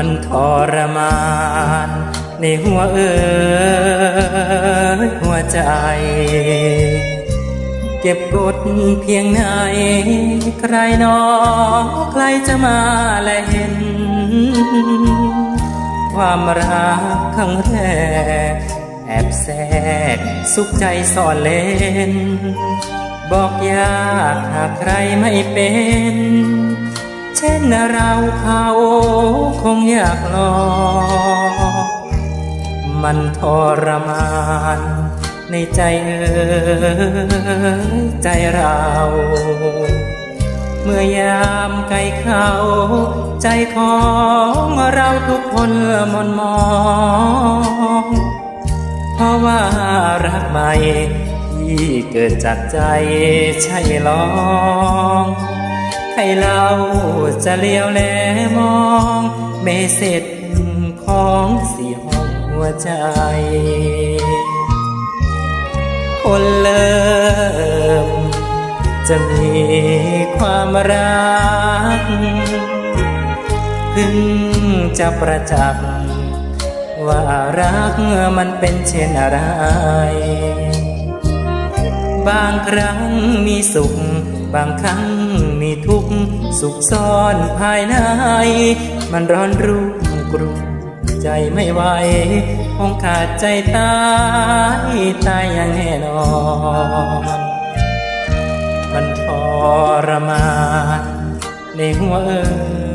มันทรมาน ในหัวเอ๋ยหัวใจ เก็บกดเพียงไหน ใครนอใครจะมาและเห็น ความรักครั้งแรก แอบแทรกสุขใจซ่อนเล่น บอกยากหากใครไม่เป็น เช่นเราเขาคงอยากลองมันทรมานในใจเอ๋ยใจเรา เมื่อยามไกลเข้าใจของเราทุกคนมนมอง เพราะว่ารักใหม่ที่เกิดจากใจใช่ลอง รเล่าจะเลี้ยวแลมอง เมเสร็จของเสียห้องหัวใจ คนเริ่มจะมีความรักพึ่งจะประจักษ์ว่ารักมันเป็นเช่นอะไร บางครั้งมีสุข บางครั้งมีทุกข์สุขซ่อนภายใน มันร้อนรุ่มกรุงใจไม่ไหวคงขาดใจตายตายอย่างแน่นอนมันทรมานในหัวเอ๋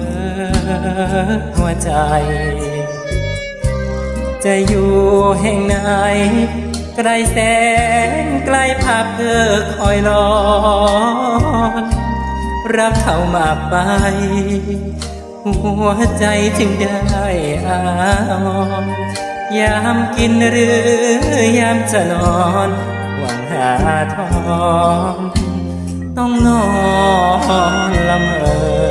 ยหัวใจ จะอยู่แห่งไหน ไกลแสนไกลภาพเธอคอยรอน รักเขามากไป หัวใจจึงได้อาวรยามกินหรือยามจะนอนหวังหาทอง ต้องนอนละเมอ